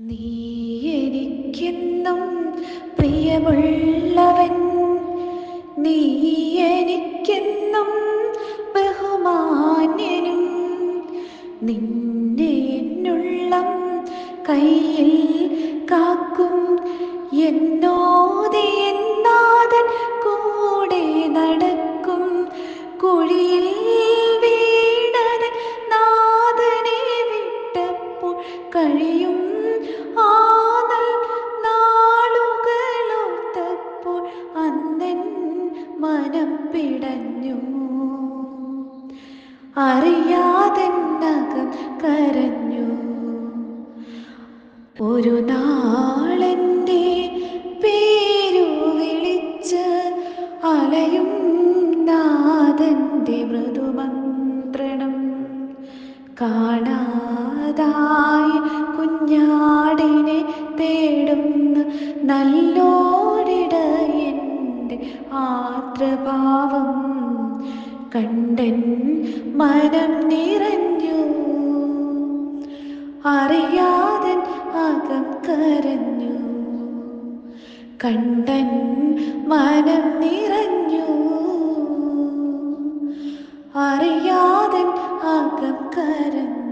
നീ എനിക്കെന്നും പ്രിയമുള്ളവൻ. നീ എനിക്കെന്നും ബഹുമാന്യനും. നിന്നെ എന്നുള്ളം കയ്യിൽ കാക്കും. എന്നോതെ കൂടെ നടക്കും. കുഴിയിൽ കഴിയും ആ നൽ നാളുകളോർത്തപ്പോൾ അന്നൻ മനം പിടഞ്ഞു. കരഞ്ഞു. ഒരു പേരു വിളിച്ച് അലയും നാഥന്റെ മൃദുമന്ത്രണം കാണാതായ കുഞ്ഞാടിനെ തേടുന്ന നല്ലോരിടയന്റെ ആർദ്രഭാവം കണ്ടൻ മനം നിറഞ്ഞു. അറിയാതൻ അകം കരഞ്ഞു. കണ്ടൻ മനം നിറഞ്ഞു. അറിയാതെ അകം കരഞ്ഞു